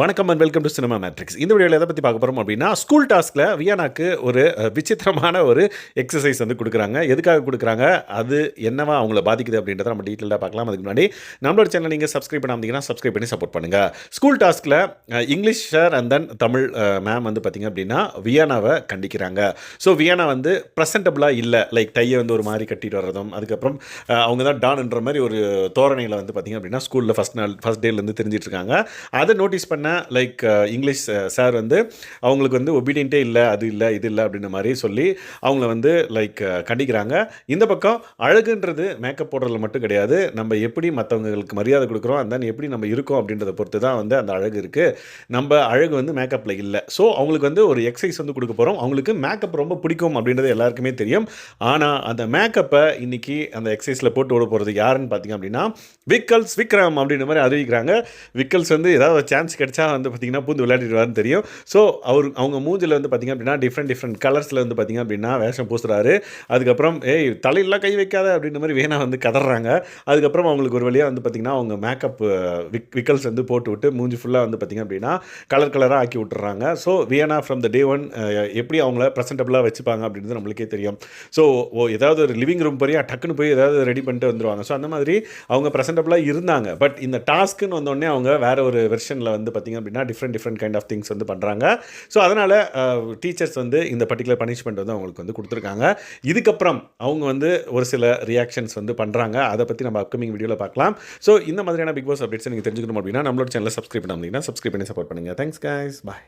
வணக்கம் and welcome to cinema matrix இந்த வீடியோவில் எதை பற்றி பார்க்க போகிறோம் அப்படின்னா ஸ்கூல் டாஸ்கில் வியானாக்கு ஒரு விசித்திரமான ஒரு எக்ஸசைஸ் வந்து கொடுக்குறாங்க. எதுக்காக கொடுக்குறாங்க? அது என்னவா அவங்கள பாதிக்குது அப்படின்றத நம்ம டீட்டெயிலாக பார்க்கலாம். அதுக்கு முன்னாடி நம்மளோட சேனல் நீங்கள் சப்ஸ்கிரைப் பண்ணாமதிங்கன்னா சப்ஸ்கிரைப் பண்ணி சப்போர்ட் பண்ணுங்கள் ஸ்கூல் டாஸ்கில் English sir and then Tamil ma'am வந்து பார்த்திங்க அப்படின்னா வியானாவை கண்டிக்கிறாங்க. ஸோ வியானா வந்து ப்ரெசன்டபுளாக இல்லை. லைக் டையை வந்து ஒரு மாதிரி கட்டிட்டு வர்றதும் அதுக்கப்புறம் அவங்க தான் டான்ன்ற மாதிரி ஒரு தோரணையில் வந்து பார்த்திங்க அப்படின்னா ஸ்கூலில் ஃபஸ்ட் நாள் ஃபஸ்ட் டேலேருந்து தெரிஞ்சிட்ருக்காங்க அதை நோட்டீஸ் பண்ண லைக் இங்கிலீஷ் சார் வந்து அவங்களுக்கு வந்து ஒபீடியண்ட்டே இல்லை அது இல்லை இது இல்லை அப்படின்ற மாதிரி சொல்லி அவங்கள வந்து லைக் கண்டிக்கிறாங்க. இந்த பக்கம் அழகுன்றது மேக்கப் போடுறதுல மட்டும் கிடையாது. நம்ம எப்படி மற்றவங்களுக்கு மரியாதை கொடுக்குறோம் அந்த எப்படி நம்ம இருக்கோம் அப்படின்றத பொறுத்து தான் வந்து அந்த அழகு இருக்குது நம்ம அழகு வந்து மேக்கப்பில் இல்லை. ஸோ அவங்களுக்கு வந்து ஒரு எக்ஸசைஸ் வந்து கொடுக்க போகிறோம் அவங்களுக்கு மேக்கப் ரொம்ப பிடிக்கும் அப்படின்றது எல்லாருக்குமே தெரியும். ஆனால் அந்த மேக்கப்பை இன்னைக்கு அந்த எக்ஸசைஸில் போட்டு விட போகிறது யாருன்னு பார்த்தீங்க அப்படின்னா விக்கல்ஸ் விக்ரம் அப்படின்ற மாதிரி அறிவிக்கிறாங்க. விக்கல்ஸ் வந்து ஏதாவது சான்ஸ் கிடைச்சி வந்து பார்த்தீங்கன்னா பூந்து விளையாடிடுவார்னு தெரியும். ஸோ அவர் அவங்க மூஞ்சில் வந்து பார்த்தீங்க அப்படின்னா டிஃப்ரெண்ட் டிஃப்ரெண்ட் கலர்ஸில் வந்து பார்த்தீங்க அப்படின்னா வேஷம் பூசுகிறாரு அதுக்கப்புறம் ஏய் தலையெல்லாம் கை வைக்காத அப்படின்ற மாதிரி வேணா வந்து கதறாங்க. அதுக்கப்புறம் அவங்களுக்கு ஒரு வழியாக வந்து பார்த்தீங்கன்னா அவங்க மேக்கப் விக் விக்கல்ஸ் வந்து போட்டு விட்டு மூஞ்சி ஃபுல்லாக வந்து பார்த்தீங்க அப்படின்னா கலர் கலராக ஆக்கி விட்டுறாங்க. So வியனா from the day one எப்படி அவங்கள ப்ரெசென்டபுளாக வச்சுப்பாங்க அப்படின்றது நம்மளுக்கே தெரியும். ஸோ ஓ ஏதாவது ஒரு லிவிங் ரூம் போய் டக்குன்னு போய் ஏதாவது ரெடி பண்ணிட்டு வந்துடுவாங்க ஸோ அந்த மாதிரி அவங்க ப்ரெசென்டபுளாக இருந்தாங்க. பட் இந்த டாஸ்க்குன்னு வந்தோடனே அவங்க வேறு ஒரு வெர்ஷனில் வந்து பார்த்திங்க அப்படின்னா different different kind of things வந்து பண்ணுறாங்க ஸோ அதனால் டீச்சர்ஸ் வந்து இந்த பர்டிகுலர் பனிஷ்மெண்ட் வந்து அவங்களுக்கு வந்து கொடுத்துருக்காங்க. இதுக்கப்புறம் அவங்க வந்து ஒரு சில ரியாக்ஷன்ஸ் வந்து பண்ணுறாங்க அதை பற்றி நம்ம அப்கமிங் வீடியோவில் பார்க்கலாம். ஸோ இந்த மாதிரியான பிக் பாஸ் அப்டேட்ஸ் நீங்கள் தெரிஞ்சுக்கணும் அப்படின்னா நம்மளோட சேனலை சப்ஸ்கிரைப் பண்ணாமல் சப்ஸ்கிரைப் பண்ணி சப்போர்ட் பண்ணுங்கள் தேங்க்ஸ் கைஸ் பாய்